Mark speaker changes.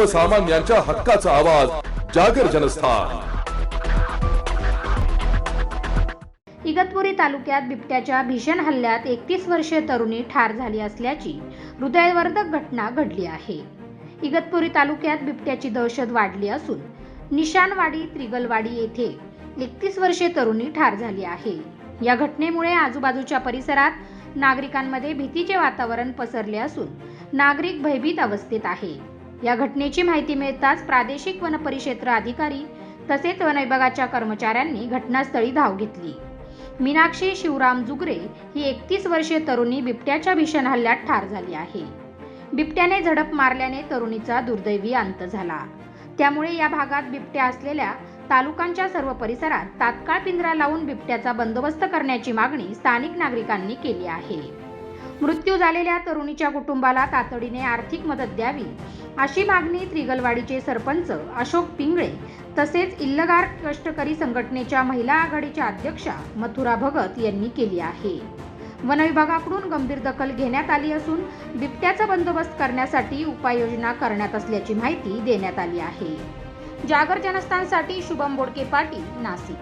Speaker 1: सर्वसामान्यांच्या हक्काचा आवाज जागर जनस्थान.
Speaker 2: इगतपुरी तालुक्यात बिबट्याच्या भीषण हल्ल्यात एकतीस वर्षीय तरुणी ठार झाली असल्याची हृदयवर्धक घटना घडली आहे. इगतपुरी तालुक्यात बिबट्याची दहशत वाढली असून निशाणवाडी त्रिगलवाडी येथे एकतीस वर्षीय तरुणी ठार झाली आहे. या घटनेमुळे आजूबाजूच्या परिसरात नागरिकांमध्ये भीतीचे वातावरण पसरले असून नागरिक भयभीत अवस्थेत आहे. या घटनेची माहिती मिळताच प्रादेशिक वनपरिक्षेत्र अधिकारी तसेच वन विभागाच्या कर्मचाऱ्यांनी घटनास्थळी धाव घेतली. मीनाक्षी शिवराम जुगरे ही एकतीस वर्षीय तरुणी बिबट्याच्या भीषण हल्ल्यात ठार झाली आहे. बिबट्याने झडप मारल्याने तरुणीचा दुर्दैवी अंत झाला. त्यामुळे या भागात बिबट्या असलेल्या तालुकांच्या सर्व परिसरात तात्काळ पिंजरा लावून बिबट्याचा बंदोबस्त करण्याची मागणी स्थानिक नागरिकांनी केली आहे. मृत्यू झालेल्या तरुणीच्या कुटुंबाला तातडीने आर्थिक मदत द्यावी अशी मागणी त्रिगलवाडीचे सरपंच अशोक पिंगळे तसेच इल्लगार कष्टकरी संघटनेच्या महिला आघाडीच्या अध्यक्षा मथुरा भगत यांनी केली आहे. वनविभागाकडून गंभीर दखल घेण्यात आली असून बिबट्याचा बंदोबस्त करण्यासाठी उपाययोजना करण्यात असल्याची माहिती देण्यात आली आहे. जागर जनस्थानसाठी शुभम बोडके पाटील नाशिक.